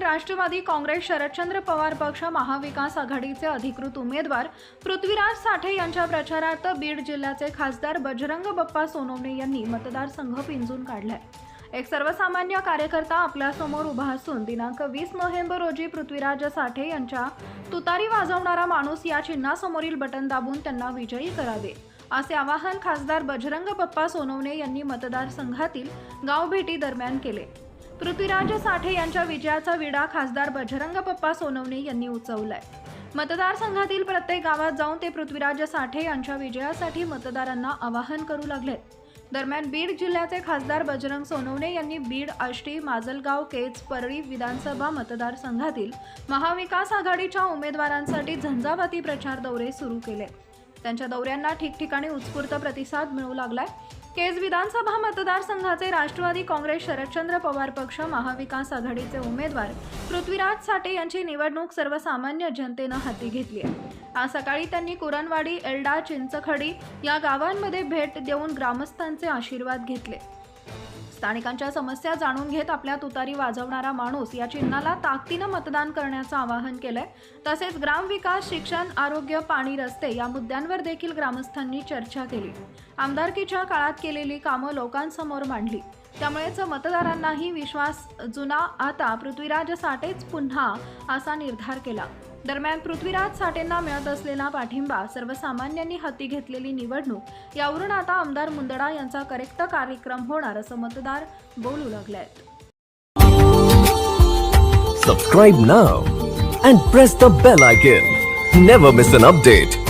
राष्ट्रवादी काँग्रेस शरदचंद्र पवार पक्ष महाविकास आघाडीचे अधिकृत उमेदवार पृथ्वीराज साठे यांच्या प्रचारार्थ बीड जिल्ह्याचे खासदार बजरंग बप्पा सोनवणे यांनी मतदारसंघ पिंजून काढलाय. एक सर्वसामान्य कार्यकर्ता आपल्यासमोर उभा असून दिनांक वीस नोव्हेंबर रोजी पृथ्वीराज साठे यांच्या तुतारी वाजवणारा माणूस या चिन्हासमोरील बटन दाबून त्यांना विजयी करावे असे आवाहन खासदार बजरंग बप्पा सोनवणे यांनी मतदारसंघातील गावभेटी दरम्यान केले. पृथ्वीराज साठे यांच्या विजयाचा विडा खासदार बजरंग पप्पा सोनवणे यांनी उचवलाय. मतदारसंघातील प्रत्येक गावात जाऊन ते पृथ्वीराज साठे यांच्या विजयासाठी मतदारांना आवाहन करू लागले दरम्यान बीड जिल्ह्याचे खासदार बजरंग सोनवणे यांनी बीड आष्टी माजलगाव केज परळी विधानसभा मतदारसंघातील महाविकास आघाडीच्या उमेदवारांसाठी झंझावाती प्रचार दौरे सुरू केले. त्यांच्या दौऱ्यांना ठिकठिकाणी उत्स्फूर्त प्रतिसाद मिळू लागलाय. केज विधानसभा मतदारसंघाचे राष्ट्रवादी काँग्रेस शरदचंद्र पवार पक्ष महाविकास आघाडीचे उमेदवार पृथ्वीराज साठे यांची निवडणूक सर्वसामान्य जनतेनं हाती घेतली आहे. आज सकाळी त्यांनी कुरणवाडी एल्डा चिंचखडी या गावांमध्ये भेट देऊन ग्रामस्थांचे आशीर्वाद घेतले. स्थानिकांच्या समस्या जाणून घेत आपल्या तुतारी वाजवणारा माणूस या चिन्हाला ताकदीनं मतदान करण्याचं आवाहन केलंय. तसेच ग्रामविकास शिक्षण आरोग्य पाणी रस्ते या मुद्द्यांवर देखील ग्रामस्थांनी चर्चा केली. आमदारकीच्या काळात केलेली कामं लोकांसमोर मांडली. त्यामुळेच मतदारांनाही विश्वास जुना आता पृथ्वीराज साठेच पुन्हा असा निर्धार केला. दरम्यान पृथ्वीराज साठेंना मिळत असलेला पाठिंबा सर्वसामान्यांनी हाती घेतलेली निवडणूक यावरून आता आमदार मुंदडा यांचा करेक्ट कार्यक्रम होणार असं मतदार बोलू लागले आहेत subscribe now and press the bell icon never miss an update